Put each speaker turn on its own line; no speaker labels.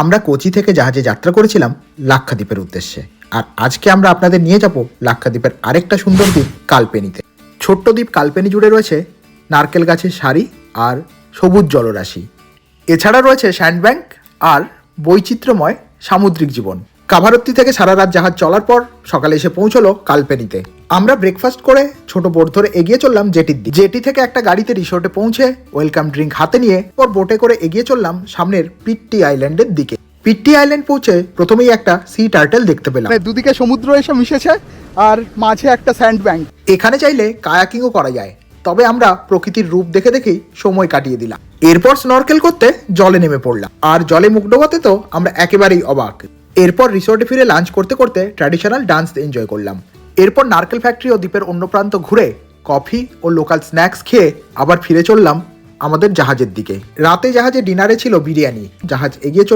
আমরা কোচি থেকে জাহাজে যাত্রা করেছিলাম লাক্ষাদ্বীপের উদ্দেশ্যে। আর আজকে আমরা আপনাদের নিয়ে যাব লাক্ষাদ্বীপের আরেকটা সুন্দর দ্বীপ, কালপেনিতে। ছোট্ট দ্বীপ কালপেনি জুড়ে রয়েছে নারকেল গাছের সারি আর সবুজ জলরাশি। এছাড়া রয়েছে স্যান্ডব্যাঙ্ক আর বৈচিত্র্যময় সামুদ্রিক জীবন। কাভারত্তি থেকে সারা রাত জাহাজ চলার পর সকালে এসে পৌঁছলো কালপেনিতে। আমরা ব্রেকফাস্ট করে ছোট বোট ধরে এগিয়ে চললাম জেটির দিকে। জেটি থেকে একটা গাড়িতে রিসোর্টে পৌঁছে ওয়েলকাম ড্রিঙ্ক হাতে নিয়ে পর বোটে করে এগিয়ে চললাম সামনের পিট্টি আইল্যান্ডের দিকে। পিট্টি আইল্যান্ড পৌঁছে প্রথমেই একটা সি টার্টেল দেখতে পেলাম।
মানে দুদিকে সমুদ্র এসে মিশেছে আর মাঝে একটা স্যান্ড ব্যাংক
এখানে চাইলে কায়াকিংও করা যায় তবে আমরা প্রকৃতির রূপ দেখে দেখেই সময় কাটিয়ে দিলাম। এরপর স্নরকেল করতে জলে নেমে পড়লাম। আর জলে মুখ ডোবাতে তো আমরা একেবারেই অবাক। এরপর রিসোর্টে ফিরে লাঞ্চ করতে করতে ট্র্যাডিশনাল ডান্স এনজয় করলাম। এরপর নারকেল ফ্যাক্টরি ও দ্বীপের অন্য প্রান্ত ঘুরে কফি ও লোকাল স্ন্যাক্স খেয়ে আবার ফিরে চললাম আমাদের জাহাজের দিকে। রাতে জাহাজে ডিনারে ছিল বিরিয়ানি। জাহাজ এগিয়ে চলল